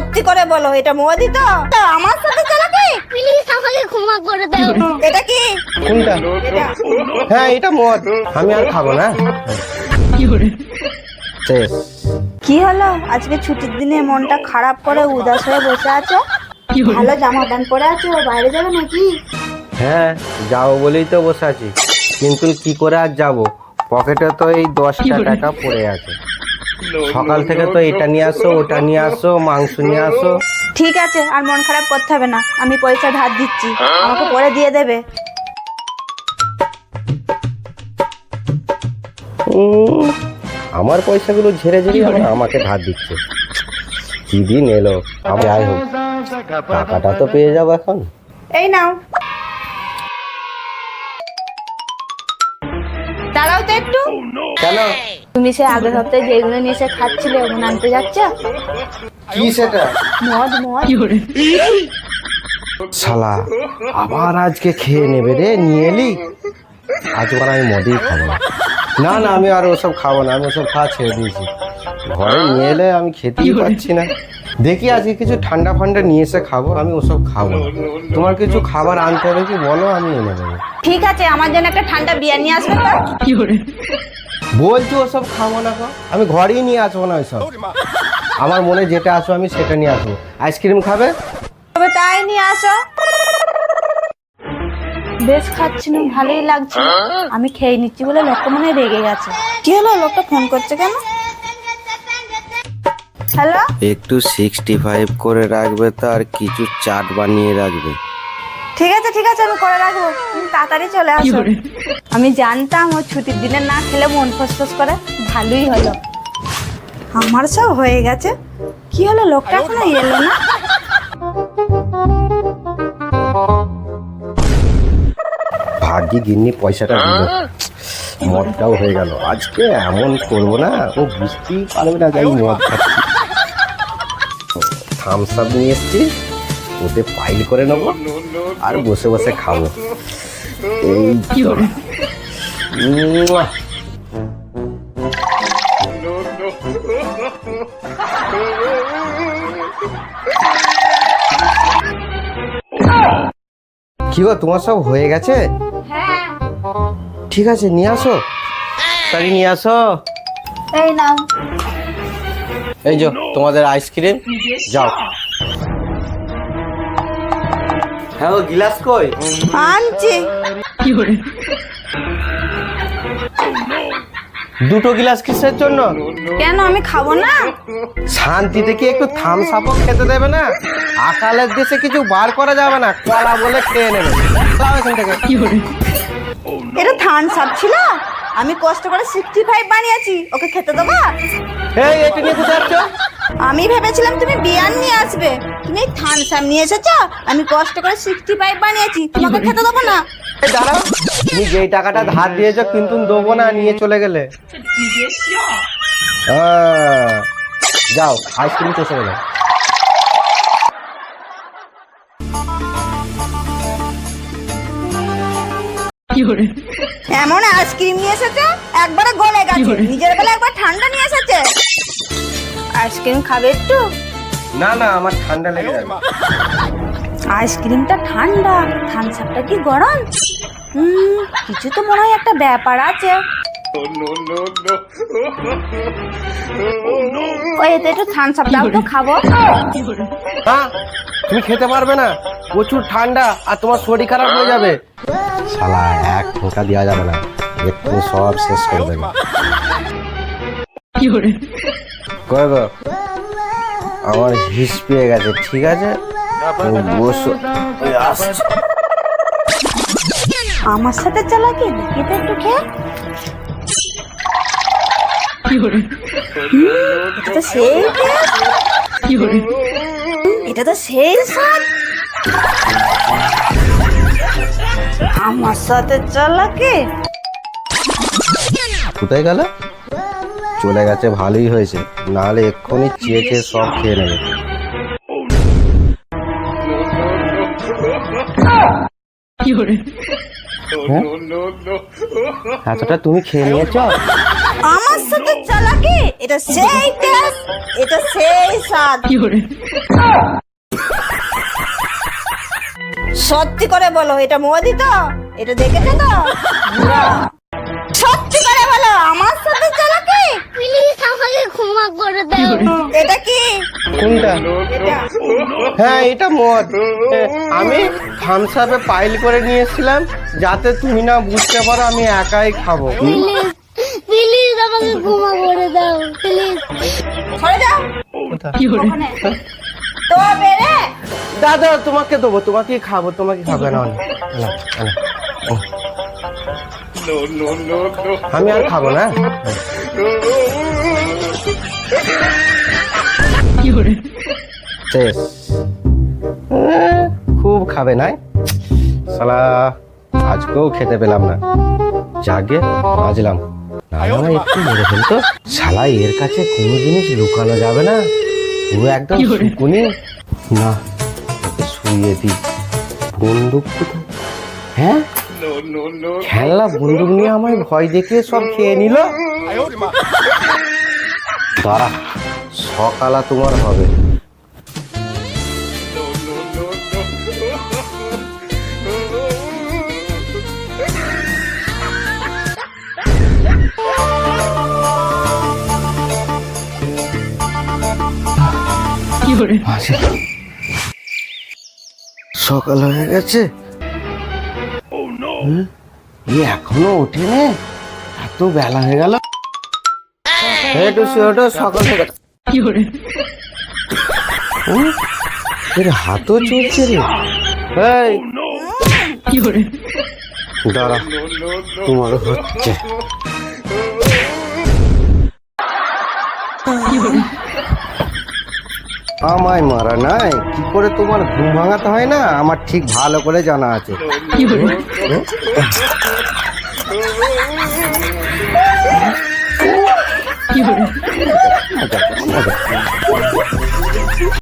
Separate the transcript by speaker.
Speaker 1: সত্যি করে বলো এটা মোদি তো? তো আমার সাথে চালাকি
Speaker 2: প্লিজ আমাকে ক্ষমা করে দাও।
Speaker 1: এটা কি?
Speaker 3: কোনটা? হ্যাঁ এটা মদ। আমি আর খাব না?
Speaker 1: কি হলো? আজকে ছুটির দিনে মনটা খারাপ করে উদাস হয়ে বসে আছো? ভালো জামা প্যান্ট পরে আছো? বাইরে যাবে নাকি?
Speaker 3: হ্যাঁ যাব বলেই তো বসে আছি। কিন্তু কি করে আর যাব? পকেটে তো এই দশটা টাকা পড়ে আছে। সকাল থেকে তো এটা নিয়ে আসো ওটা নিয়ে আসো মাংস নিয়ে আসো।
Speaker 1: ঠিক আছে আর মন খারাপ করতে হবে না। আমি পয়সা ধার দিচ্ছি। আমাকে পরে দিয়ে দেবে।
Speaker 3: উম, আমার পয়সাগুলো ঝেড়ে ঝেড়ে আবার আমাকে ধার দিচ্ছে। কি দিন এলো? আমি যাই হোক টাকাটা তো পেয়ে যাব এখন।
Speaker 1: এই নাও। দাঁড়াও তো একটু।
Speaker 3: কেন?
Speaker 1: তুমি সে আগের সপ্তাহে যেগুলো নিয়ে এসে খাচ্ছিলে ওগুলো আনতে যাচ্ছ?
Speaker 3: কি সেটা?
Speaker 1: মদ মদ।
Speaker 3: শালা আবার আজকে খেয়ে নেবে রে নিয়ে এলি? আজকে আর আমি মদেই খাব না। না না আমি আর ওসব খাব না আমি ওসব খাওয়া ছেড়ে দিয়েছি। ঘরে নিয়ে এলে আমি খেতেই পাচ্ছি না। দেখি আজকে কিছু ঠান্ডা ফান্ডা নিয়ে এসে খাব আমি ওসব খাব তোমার কিছু খাবার আনতে হবে কি বলো আমি এনে দেবো।
Speaker 1: ঠিক আছে আমার জন্য একটা ঠান্ডা বিয়ার নিয়ে আসবে তো?
Speaker 3: বলছি ওসব খাব না গো। আমি ঘরেই নিয়ে আসব না ওইসব। আমার মনে যেটা আসো আমি সেটা নিয়ে আসব। আইসক্রিম খাবে?
Speaker 1: তবে তাই নিয়ে আসো। বেশ খাচ্ছি না ভালোই লাগছে। আমি খেয়ে নিচ্ছি বলে লোকটা মনে রেগে গেছে। কি হলো? লোকটা ফোন করছে কেন? হ্যালো?
Speaker 3: একটু সিক্সটি ফাইভ করে রাখবে তো আর কিছু চাট বানিয়ে রাখবে।
Speaker 1: ঠিক আছে ঠিক আছে আমি করে রাখব। তুমি তাড়াতাড়ি চলে আসো। আমি জানতাম ও ছুটির দিনে না খেলে মন ফসফস করে। ভালোই হলো। আমার সব হয়ে গেছে। কি হলো লোকটা এখনও এলো না?
Speaker 3: ভাগ্যি গিন্নি পয়সাটা দিল। মদটাও হয়ে গেল। আজকে এমন করব না ও বুঝতেই পারবে না যে আমি মদ খাচ্ছি। থামস আপ নিয়ে এসছি। ওতে পাইল করে নেব আর বসে বসে খাব। এই তো। কি গো তোমার সব হয়ে গেছে?
Speaker 1: হ্যাঁ।
Speaker 3: ঠিক আছে নিয়ে আসো। তাড়ি নিয়ে আসো।
Speaker 1: এই নাও।
Speaker 3: এই যে তোমাদের আইসক্রিম যাও। হ্যাঁ ও গিলাস কই?
Speaker 1: আনছি।
Speaker 3: দুটো গিলাস কিসের জন্য?
Speaker 1: কেন আমি খাব না?
Speaker 3: শান্তিতে কি একটু থামস আপও খেতে দেবে না? আকালের দেশে কিছু বার করা যাবে না কলা বলে খেয়ে নেবে। যাও এখান থেকে।
Speaker 1: এটা থান সাপ ছিল? আমি কষ্ট করে সিক্সটি ফাইভ বানিয়েছি ওকে খেতে দেবো?
Speaker 3: এই এটা নিয়ে কোথায় যাচ্ছ?
Speaker 1: আমি ভেবেছিলাম তুমি বিয়ান নিয়ে আসবে। তুমি থান সাপ নিয়ে এসেছ? আমি কষ্ট করে সিক্সটি ফাইভ বানিয়েছি। তোমাকে খেতে দেবো না।
Speaker 3: এই দাঁড়াও। তুমি যেই টাকাটা ধার দিয়েছ কিন্তু দেবো না নিয়ে চলে গেলে। যাও আইসক্রিম চষে গেলে
Speaker 1: এমন আইসক্রিম নিয়ে এসেছে? একবারে গলে গেছে। নিজের বেলা একবার ঠান্ডা নিয়ে এসেছে? আইসক্রিম খাবে একটু?
Speaker 3: না না আমার ঠান্ডা লেগে যাবে।
Speaker 1: আইসক্রিমটা ঠান্ডা থামসাপটা কি গরম? হুম কিছু তো মনে হয় একটা ব্যাপার আছে। ওই এতে একটু থামসাপ দাও তো খাব।
Speaker 3: হ্যাঁ তুমি খেতে পারবে না। প্রচুর ঠান্ডা আর তোমার শরীর খারাপ হয়ে যাবে। শালা এক ফোঁটা দেওয়া যাবে না। এক্ষুনি সব শেষ করে দেবে। গো? আমার হিস পেয়ে গেছে ঠিক আছে? বসো।
Speaker 1: আমার সাথে চালাকি? দেখি তো একটু খেয়ে? এটা তো সেই। এটা তো সেই আমার সাথে চালাকি?
Speaker 3: কোথায় গেল? চলে গেছে ভালোই হয়েছে। নাহলে এক্ষুনি চেয়ে চেয়ে সব খেয়ে নেবে। হ্যাঁ? এতটা তুমি খেয়ে নিয়েছ?
Speaker 1: আমার সাথে চালাকি কি? এটা সেই টেস্ট এটা সেই স্বাদ। সত্যি করে বলো এটা মোদি তো? এটা দেখেছ তো? না। সত্যি করে বলো আমার সাথে
Speaker 2: আমাকে ক্ষমা করে দাও।
Speaker 1: এটা কি?
Speaker 3: কোনটা? হ্যাঁ এটা মদ। আমি থামস আপে পাইল করে নিয়ে এসেছিলাম যাতে তুমি না বুঝতে পারো আমি একাই খাব।
Speaker 2: প্লিজ আমাকে ক্ষমা করে দাও প্লিজ
Speaker 1: সরে যাও ওখানে। তো বেরে
Speaker 3: দাদা তোমাকে দেবো তোমাকে খাব তোমাকে খাব না। আমি আর খাব না? শেষ খুব খাবে নাই? সালা আজকেও খেতে পেলাম না। জাগে বাজলাম। না না একটু মেরে ফেলতো শালা এর কাছে কোনো জিনিস লুকানো যাবে না। পুরো একদম শুকুনি। না শুয়ে দি বন্দুক কোথায়? হ্যাঁ? খেলনা বন্দুক নিয়ে আমায় ভয় দেখিয়ে সব খেয়ে নিল? দাঁড়া সকালা তোমার হবে। মাসি সকাল হয়ে গেছে। এ এখনও ওঠেনি? এত বেলা হয়ে গেল। সকাল হয়ে? এর হাতও চলছে রে। এই দাঁড়া তোমার হচ্ছে। আমায় মারা নাই? কি করে তোমার ঘুম ভাঙাতে হয় না? আমার ঠিক ভালো করে জানা আছে। হুম?